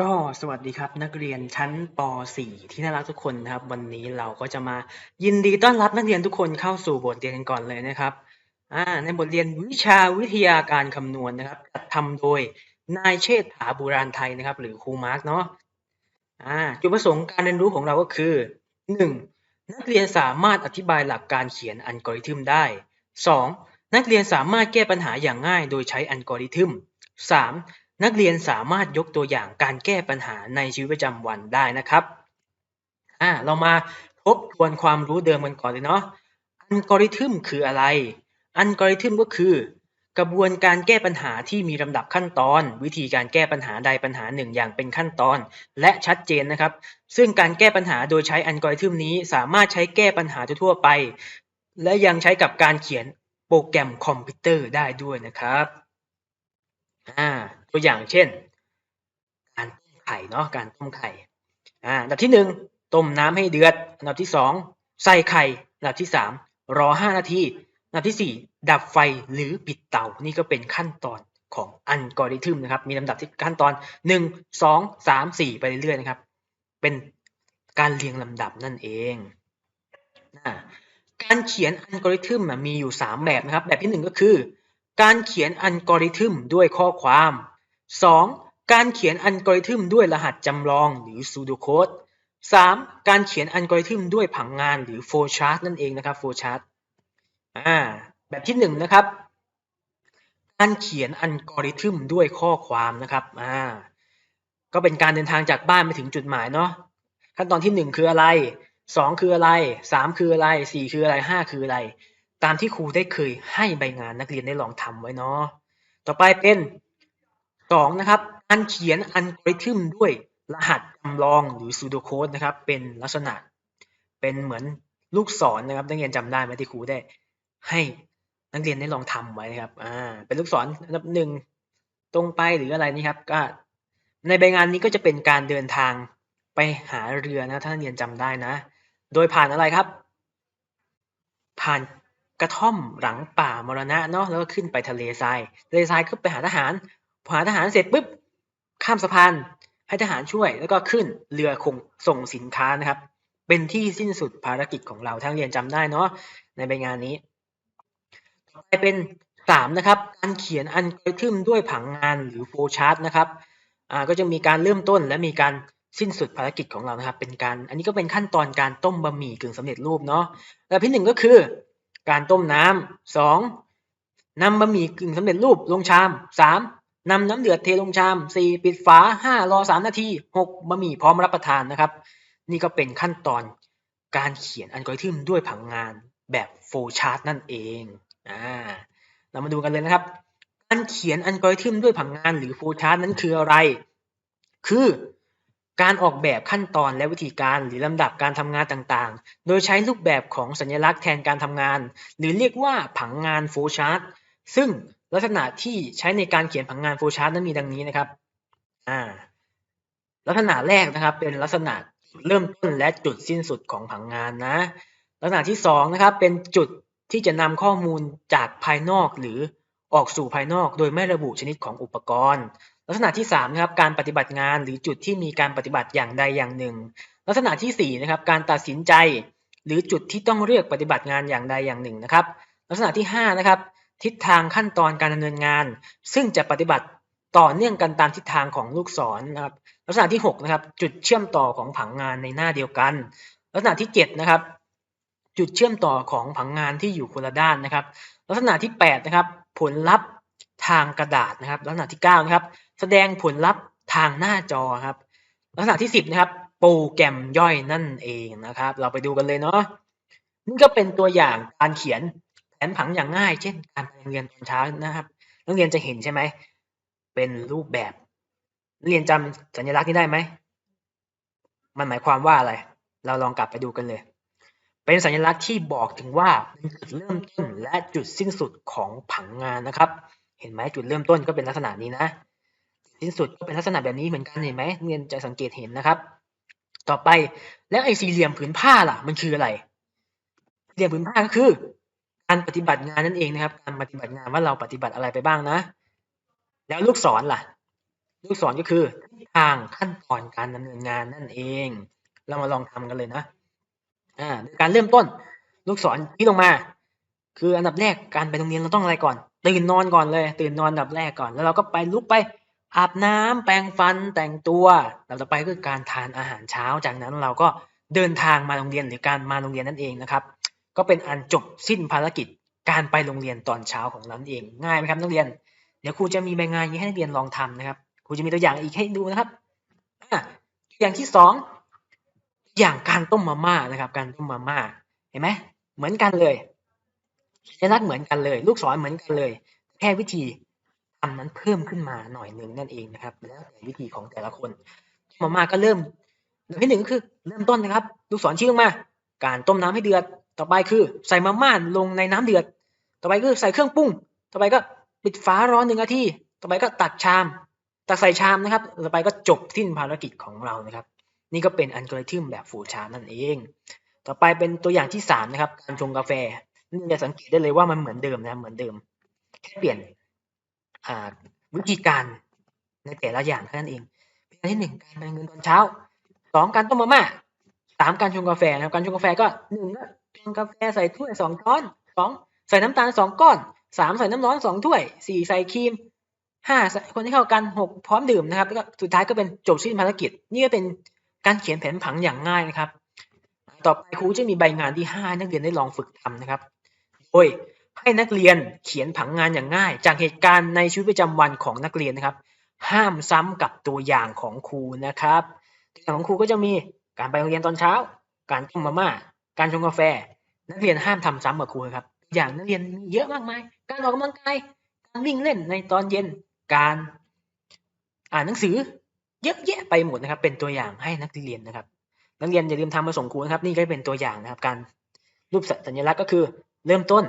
ก็สวัสดีครับนักเรียนชั้นป .4 ที่น่ารักทุกคนนะครับ วันนี้เราก็จะมายินดีต้อนรับนักเรียนทุกคนเข้าสู่บทเรียนกันก่อนเลยนะครับอ่าในบทเรียนวิชาวิทยาการคำนวณนะครับจัดทำโดยนายเชษฐาบุราณไทยนะครับ หรือครูมาร์กเนาะอ่าจุดประสงค์การเรียนรู้ของเราก็คือ 1. นักเรียนสามารถอธิบายหลักการเขียนอัลกอริทึมได้ 2. นักเรียนสามารถแก้ปัญหาอย่างง่ายโดยใช้อัลกอริทึม 3. นักเรียนสามารถยกตัวอย่างการแก้ปัญหาในชีวิตประจำวันได้นะครับอ่าเรามาทบทวนความรู้เดิมกันก่อนเลยเนาะอัลกอริทึมคืออะไร อัลกอริทึมก็คือ กระบวนการแก้ปัญหาที่มีลำดับขั้นตอน วิธีการแก้ปัญหาใดปัญหาหนึ่งอย่างเป็นขั้นตอน และชัดเจนนะครับ ซึ่งการแก้ปัญหาโดยใช้อัลกอริทึมนี้สามารถใช้แก้ปัญหาทั่วไป และยังใช้กับการเขียนโปรแกรมคอมพิวเตอร์ได้ด้วยนะครับ อ่าตัวอย่างเช่น การต้มไข่เนาะการต้มไข่อ่าอันดับที่หนึ่งต้มน้ำให้เดือด อันดับที่สองใส่ไข่ อันดับที่สามรอห้านาที อันดับที่สี่ดับไฟหรือปิดเตา นี่ก็เป็นขั้นตอนของอัลกอริทึมนะครับ มีลำดับที่ขั้นตอนหนึ่งสองสามสี่ไปเรื่อยๆนะครับ เป็นการเรียงลำดับนั่นเองอ่าการเขียนอัลกอริทึมมีอยู่สามแบบนะครับ แบบที่หนึ่งก็คือ การเขียนอัลกอริทึมด้วยข้อความ 2. การเขียนอัลกอริทึมด้วยรหัสจำลองหรือ pseudocode 3. การเขียนอัลกอริทึมด้วยผังงานหรือ flowchart นั่นเองนะครับ flowchart อ่าแบบที่หนึ่งนะครับ การเขียนอัลกอริทึมด้วยข้อความนะครับอ่าก็เป็นการเดินทางจากบ้านไปถึงจุดหมายเนาะขั้นตอนที่หนึ่งคืออะไรสองคืออะไรสามคืออะไรสี่คืออะไรห้าคืออะไร ตามที่ครูได้เคยให้ใบงานนักเรียนได้ลองทำไว้เนาะต่อไปเป็นสองนะครับการเขียนอัลกอริทึมด้วยรหัสจำลองหรือ pseudocode นะครับ เป็นลักษณะ เป็นเหมือนลูกศรนะครับ นักเรียนจำได้ไหมที่ครูได้ ให้นักเรียนได้ลองทำไว้นะครับ อ่า เป็นลูกศรอันดับหนึ่งตรงไปหรืออะไรนี่ครับ ก็ในใบงานนี้ก็จะเป็นการเดินทางไปหาเรือนะถ้านักเรียนจำได้นะ โดยผ่านอะไรครับ ผ่าน กระท่อมหลังป่ามรณะเนาะแล้วก็ขึ้นไปทะเลทรายทะเลทรายก็ไปหาทหารพอหาทหารเสร็จปุ๊บข้ามสะพานให้ทหารช่วยแล้วก็ขึ้นเรือคงส่งสินค้านะครับ เป็นที่สิ้นสุดภารกิจของเราทั้งเรียนจำได้เนาะในใบงานนี้ต่อไปเป็นสามนะครับการเขียนอัลกอริทึมด้วยผังงานหรือโฟชาร์ตนะครับอ่าก็จะมีการเริ่มต้นและมีการสิ้นสุดภารกิจของเรานะครับ เป็นการ อันนี้ก็เป็นขั้นตอนการต้มบะหมี่กึ่งสำเร็จรูปเนาะแบบที่หนึ่งก็คือ การต้มน้ำสองนำบะหมี่กึ่งสำเร็จรูปลงชามสามนำน้ำเดือดเทลงชามสี่ปิดฝาห้ารอสามนาทีหกบะหมี่พร้อมรับประทานนะครับ นี่ก็เป็นขั้นตอนการเขียนอัลกอริทึมด้วยผังงานแบบโฟชาร์ตนั่นเองอ่าเรามาดูกันเลยนะครับ การเขียนอัลกอริทึมด้วยผังงานหรือโฟชาร์ตนั้นคืออะไร คือ การออกแบบขั้นตอนและวิธีการหรือลำดับการทำงานต่างๆ โดยใช้รูปแบบของสัญลักษณ์แทนการทำงาน หรือเรียกว่าผังงานโฟล์ชาร์ตซึ่งลักษณะที่ใช้ในการเขียนผังงานโฟล์ชาร์ตนั้นมีดังนี้นะครับอ่าลักษณะแรกนะครับ เป็นลักษณะเริ่มต้นและจุดสิ้นสุดของผังงานนะ ลักษณะที่สองนะครับเป็นจุดที่จะนำข้อมูลจากภายนอกหรือออกสู่ภายนอกโดยไม่ระบุชนิดของอุปกรณ์ ลักษณะที่3นะครับการปฏิบัติงานหรือจุดที่มีการปฏิบัติอย่างใดอย่างหนึ่ง ลักษณะที่4นะครับการตัดสินใจ หรือจุดที่ต้องเลือกปฏิบัติงานอย่างใดอย่างหนึ่งนะครับ ลักษณะที่5นะครับทิศทางขั้นตอนการดำเนินงาน ซึ่งจะปฏิบัติต่อเนื่องกันตามทิศทางของลูกศรนะครับ ลักษณะที่6นะครับจุดเชื่อมต่อของผังงานในหน้าเดียวกัน ลักษณะที่เจ็ดนะครับจุดเชื่อมต่อของผังงานที่อยู่คนละด้านนะครับ ลักษณะที่แปดนะครับผลลัพธ์ทางกระดาษนะครับ ลักษณะที่เก้านะครับ แสดงผลลัพธ์ทางหน้าจอครับ ลักษณะที่สิบนะครับ โปรแกรมย่อยนั่นเองนะครับ เราไปดูกันเลยเนาะนี่ก็เป็นตัวอย่างการเขียนแผนผังอย่างง่าย เช่น การไปโรงเรียนตอนเช้านะครับ นักเรียนจะเห็นใช่ไหมเป็นรูปแบบนักเรียนจำสัญลักษณ์นี้ได้ไหมมันหมายความว่าอะไร เราลองกลับไปดูกันเลย เป็นสัญลักษณ์ที่บอกถึงว่าเป็นจุดเริ่มต้นและจุดสิ้นสุดของผังงานนะครับ เห็นไหมจุดเริ่มต้นก็เป็นลักษณะนี้นะ สิ้นสุดก็เป็นลักษณะแบบนี้เหมือนกันเห็นไหมเรียนจะสังเกตเห็นนะครับ ต่อไปแล้วไอ้สี่เหลี่ยมผืนผ้าล่ะ มันคืออะไรสี่เหลี่ยมผืนผ้าก็คือ การปฏิบัติงานนั่นเองนะครับ การปฏิบัติงานว่าเราปฏิบัติอะไรไปบ้างนะ แล้วลูกศรล่ะ ลูกศรก็คือทางขั้นตอนการดำเนินงานนั่นเอง เรามาลองทำกันเลยนะอ่าการเริ่มต้น ลูกศรที่ลงมา คืออันดับแรกการไปโรงเรียนเราต้องอะไรก่อนตื่นนอนก่อนเลย ตื่นนอนอันดับแรกก่อน แล้วเราก็ไปลุกไป อาบน้ำแปรงฟันแต่งตัวเราต่อไปก็คือการทานอาหารเช้า จากนั้นเราก็เดินทางมาโรงเรียนหรือการมาโรงเรียนนั่นเองนะครับ ก็เป็นอันจบสิ้นภารกิจการไปโรงเรียนตอนเช้าของเรานั่นเอง ง่ายไหมครับนักเรียน เดี๋ยวครูจะมีใบงานนี้ให้นักเรียนลองทำนะครับ ครูจะมีตัวอย่างอีกให้ดูนะครับอะตัวอย่างที่สองตัวอย่างการต้มมาม่านะครับ การต้มมาม่าเห็นไหมเหมือนกันเลยสัญลักษณ์เหมือนกันเลย ลูกศรเหมือนกันเลย แค่วิธี ทำนั้นเพิ่มขึ้นมาหน่อยหนึ่งนั่นเองนะครับ แล้วแต่วิธีของแต่ละคนมาม่าก็เริ่มอย่างที่หนึ่งก็คือเริ่มต้นนะครับ ลูกศรชี้ลงมา การต้มน้ำให้เดือด ต่อไปคือ ใส่มาม่าลงในน้ำเดือด ต่อไปคือใส่เครื่องปรุง ต่อไปก็ปิดฝาร้อนหนึ่งนาที ต่อไปก็ตักชาม ตักใส่ชามนะครับ ต่อไปก็จบสิ้นภารกิจของเรานะครับ นี่ก็เป็นอัลกอริทึมแบบฟูชาร์นั่นเอง ต่อไปเป็นตัวอย่างที่สามนะครับ การชงกาแฟ นี่จะสังเกตได้เลยว่ามันเหมือนเดิมนะ เหมือนเดิม แค่เปลี่ยน วิธีการในแต่ละอย่างเท่านั้นเองเป็นที่หนึ่งการแบ่งเงินตอนเช้าสองการต้มมาม่าสามการชงกาแฟนะครับการชงกาแฟก็หนึ่งก็ชงกาแฟใส่ถ้วยสองช้อนสองใส่น้ำตาลสองก้อนสามใส่น้ำร้อนสองถ้วยสี่ใส่ครีมห้าคนที่เข้ากันหกพร้อมดื่มนะครับแล้วก็สุดท้ายก็เป็นจบสิ้นภารกิจ นี่ก็เป็นการเขียนแผนผังอย่างง่ายนะครับ ต่อไปครูจะมีใบงานที่ห้านักเรียนได้ลองฝึกทำนะครับ โดย ให้นักเรียนเขียนผังงานอย่างง่าย จากเหตุการณ์ในชีวิตประจำวันของนักเรียนนะครับ ห้ามซ้ำกับตัวอย่างของครูนะครับตัวอย่างของครูก็จะมีการไปโรงเรียนตอนเช้า การต้มมาม่าการชงกาแฟ นักเรียนห้ามทำซ้ำกับครูครับ อย่างนักเรียนมีเยอะมากมาย การออกกำลังกายการวิ่งเล่นในตอนเย็นการอ่านหนังสือเยอะแยะไปหมดนะครับ เป็นตัวอย่างให้นักเรียนนะครับ นักเรียนอย่าลืมทำมาส่งครูนะครับ นี่ก็เป็นตัวอย่างนะครับ การรูปสัญลักษณ์ก็คือเริ่มต้น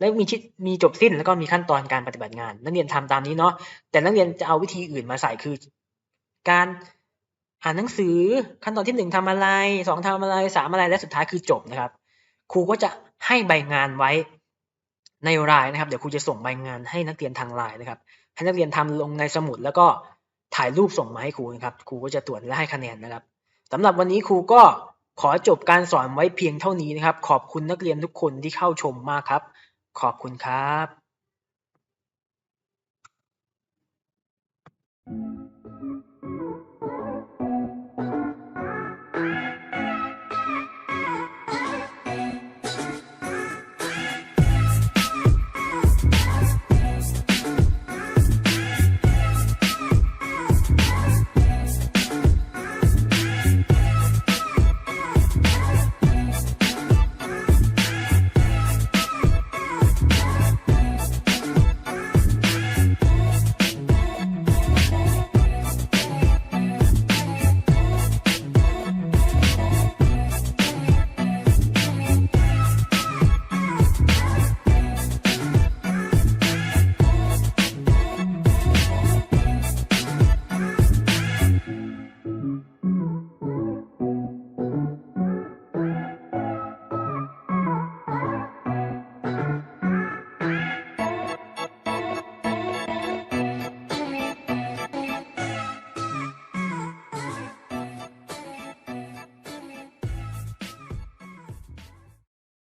แล้วมีชิดมีจบสิ้นแล้วก็มีขั้นตอนการปฏิบัติงาน นักเรียนทำตามนี้เนาะแต่นักเรียนจะเอาวิธีอื่นมาใส่คือ การอ่านหนังสือขั้นตอนที่หนึ่งทำอะไรสองทำอะไรสามอะไรและสุดท้ายคือจบนะครับ ครูก็จะให้ใบงานไว้ในไลน์นะครับ เดี๋ยวครูจะส่งใบงานให้นักเรียนทางไลน์นะครับ ให้นักเรียนทำลงในสมุดแล้วก็ถ่ายรูปส่งมาให้ครูนะครับ ครูก็จะตรวจและให้คะแนนนะครับสำหรับวันนี้ครูก็ขอจบการสอนไว้เพียงเท่านี้นะครับ ขอบคุณนักเรียนทุกคนที่เข้าชมมากครับ ขอบคุณครับ